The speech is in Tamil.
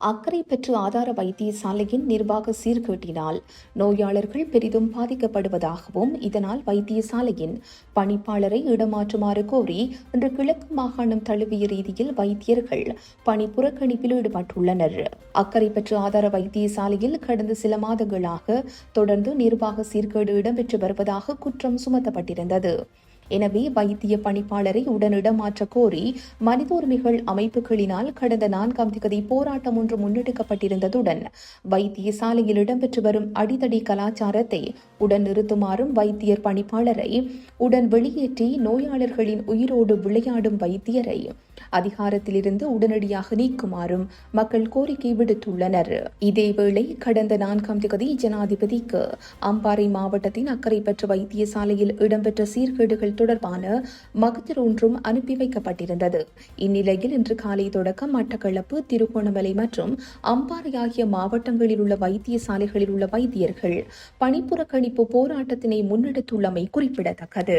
அக்கறை பெற்று ஆதார வைத்தியசாலையின் நிர்வாக சீர்கேட்டினால் நோயாளர்கள் பெரிதும் பாதிக்கப்படுவதாகவும் இதனால் வைத்தியசாலையின் பணிப்பாளரை இடமாற்றுமாறு கோரி இன்று கிழக்கு மாகாணம் தழுவிய ரீதியில் வைத்தியர்கள் பணி புறக்கணிப்பில் ஈடுபட்டுள்ளனர். அக்கறை பெற்று ஆதார வைத்தியசாலையில் கடந்த சில மாதங்களாக தொடர்ந்து நிர்வாக சீர்கேடு இடம்பெற்று வருவதாக குற்றம் சுமத்தப்பட்டிருந்தது. எனவே வைத்திய பணிப்பாளரை உடனிடம் மாற்ற கோரி மனித உரிமைகள் அமைப்புகளினால் கடந்த நான்காம் திகதி போராட்டம் ஒன்று முன்னெடுக்கப்பட்டிருந்ததுடன் வைத்திய சாலையில் இடம்பெற்று வரும் அடிதடி கலாச்சாரத்தை உடன் நிறுத்துமாறும் வைத்தியர் பணிப்பாளரை உடன் வெளியேற்றி நோயாளர்களின் உயிரோடு விளையாடும் வைத்தியரை அதிகாரத்திலிருந்து உடனடியாக நீக்குமாறும் மக்கள் கோரிக்கை விடுத்துள்ளனர். இதேவேளை கடந்த நான்காம் திகதி ஜனாதிபதிக்கு அம்பாறை மாவட்டத்தின் அக்கறை பெற்ற வைத்தியசாலையில் இடம்பெற்ற சீர்கேடுகள் தொடர்பான மகஜர் ஒன்றும் அனுப்பி வைக்கப்பட்டிருந்தது. இந்நிலையில் இன்று காலை தொடக்கம் மட்டக்களப்பு திருகோணமலை மற்றும் அம்பாறை ஆகிய மாவட்டங்களில் உள்ள வைத்தியசாலைகளில் உள்ள வைத்தியர்கள் பணிப்புறக்கணிப்பு போராட்டத்தினை முன்னெடுத்துள்ளமை குறிப்பிடத்தக்கது.